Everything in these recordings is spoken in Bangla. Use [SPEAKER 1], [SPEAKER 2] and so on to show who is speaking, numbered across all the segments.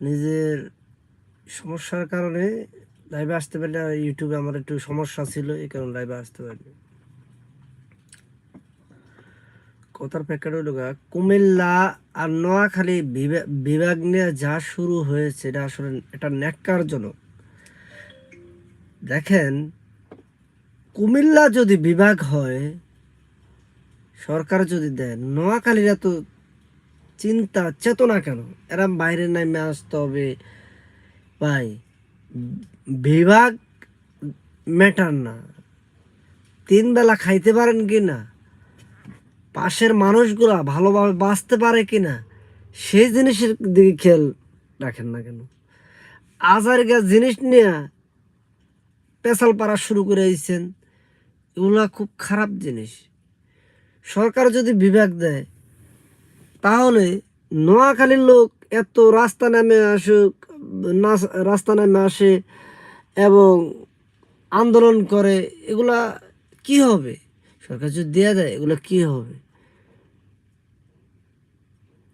[SPEAKER 1] নিজের সমস্যার কারণে লাইভে আসতে পারি না ইউটিউবে আমার একটু সমস্যা ছিল এই কারণে লাইভে আসতে পারিনি। কথার প্যাকেট হইল গা, কুমিল্লা আর নোয়াখালী বিভা- বিভাগ নিয়ে যা শুরু হয়েছে এটা আসলে এটা ন্যাক্কারজনক। দেখেন কুমিল্লা যদি বিভাগ হয় সরকার যদি দেয় নোয়াখালীরা এত চিন্তা চেতনা কেন? এরা বাইরে নামে আসতে হবে। ভাই, বিভাগ ম্যাটার না। তিন বেলা খাইতে পারেন কি না পাশের মানুষগুলা ভালোভাবে বাঁচতে পারে কি না সেই জিনিসের দিকে খেয়াল রাখেন না কেন? আজার গাছ জিনিস নিয়ে পেশাল পাড়া শুরু করে দিয়েছেন। এগুলা খুব খারাপ জিনিস। সরকার যদি বিভাগ দেয় তাহলে নোয়াখালীর লোক এত রাস্তা নামে আসুক রাস্তা নামে আসে এবং আন্দোলন করে, এগুলা কি হবে? সরকার যদি দেওয়া যায় এগুলো কি হবে?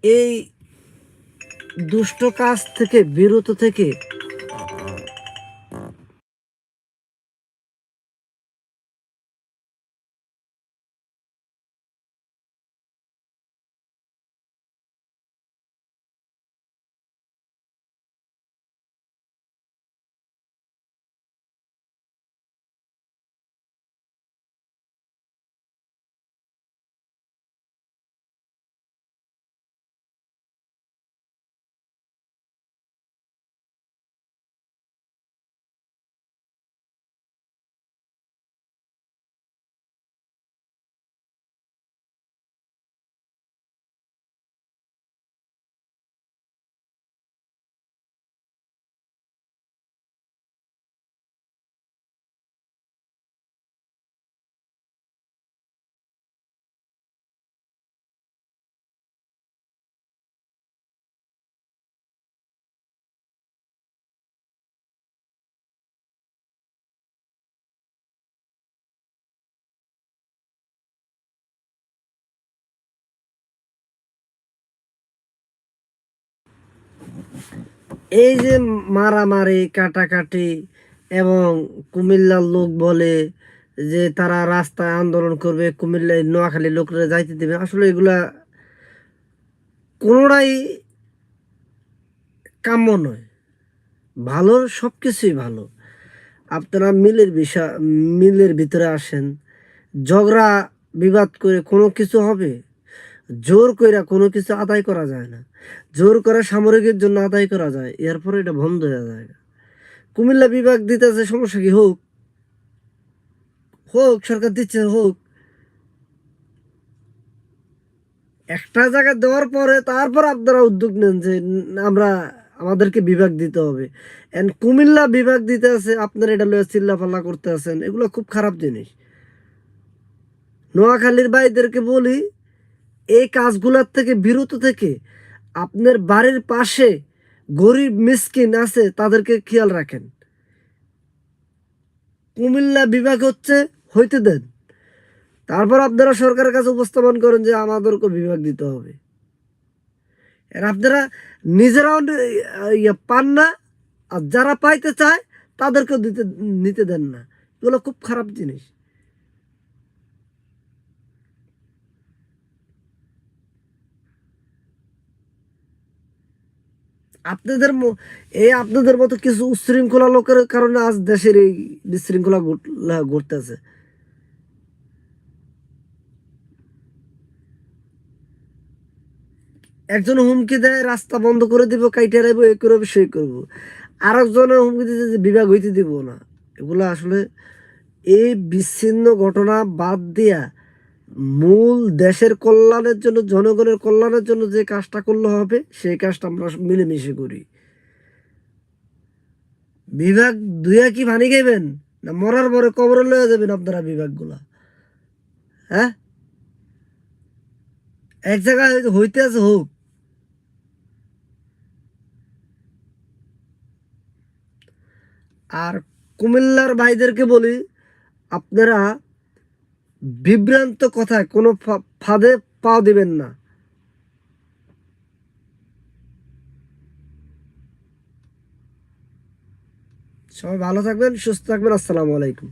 [SPEAKER 1] এই দুষ্ট কাজ থেকে, বিরত থেকে এই যে মারামারি, কাটাকাটি এবং কুমিল্লার লোক বলে যে তারা রাস্তায় আন্দোলন করবে, কুমিল্লায় নোয়াখালী লোকরা যাইতে দেবে, আসলে এগুলা কোনোটাই কাম্য নয়। ভালোর সব কিছুই ভালো। আপনারা মিলের বিষয়, মিলের ভিতরে আসেন। ঝগড়া, বিবাদ করে কোনো কিছু হবে? জোর কইরা কোনো কিছু আদায় করা যায় না। জোর করা সামরিকের জন্য আদায় করা যায়, এরপরে এটা বন্ধ হয়ে যায়। কুমিল্লা বিভাগ দিতেছে সমস্যা কি, হোক হোক, সরকার দিচ্ছে, হোক। একটা জায়গা দেওয়ার পরে তারপর আপনারা উদ্যোগ নেন যে আমরা, আমাদেরকে বিভাগ দিতে হবে। এন্ড কুমিল্লা বিভাগ দিতে আছে আপনারা এটা লয়ে চিল্লাপাল্লা করতে আছেন এগুলো খুব খারাপ জিনিস। নোয়াখালীর ভাইদেরকে বলি এই কাজগুলোর থেকে, বিরত থেকে আপনার বাড়ির পাশে গরিব মিসকিন আছে, তাদেরকে খেয়াল রাখেন। কুমিল্লা বিভাগ হচ্ছে হইতে দেন। তারপর আপনারা সরকারের কাছে উপস্থাপন করেন যে আমাদেরকে বিভাগ দিতে হবে। আর আপনারা নিজেরাও ইয়ে পান না, আর যারা পাইতে চায়, তাদেরকেও দিতে নিতে দেন না। এগুলো খুব খারাপ জিনিস। আপনাদের এই আপনাদের মতো কিছু উচ্ছৃঙ্খলা লোকের কারণে আজ দেশের এই বিশৃঙ্খলা ঘট- ঘটতেছে একজন হুমকি দেয়, রাস্তা বন্ধ করে দিব, কাইটে রাখব এ করব সেই করব। আর একজনের হুমকি দিতে যে বিভাগ হইতে দিব না। এগুলো আসলে এই বিচ্ছিন্ন ঘটনা বাদ দিয়া মূল দেশের কল্যাণের জন্য, জনগণের কল্যাণের জন্য যে কাজটা করলে হবে, সেই কাজটা আমরা মিলেমিশে করি। বিভাগ দুইয়া কি ভানি খাইবেন? না মরার পরে কবরে লয়ে যাবেন আপনারা বিভাগগুলা? হ্যাঁ? এক জায়গায় হইতে আছে, হোক। আর কুমিল্লার ভাইদেরকে বলি, আপনারা বিভ্রান্ত কথায় কোনো ফাঁদে পা দিবেন না। সবাই ভালো থাকবেন সুস্থ থাকবেন আসসালামু আলাইকুম।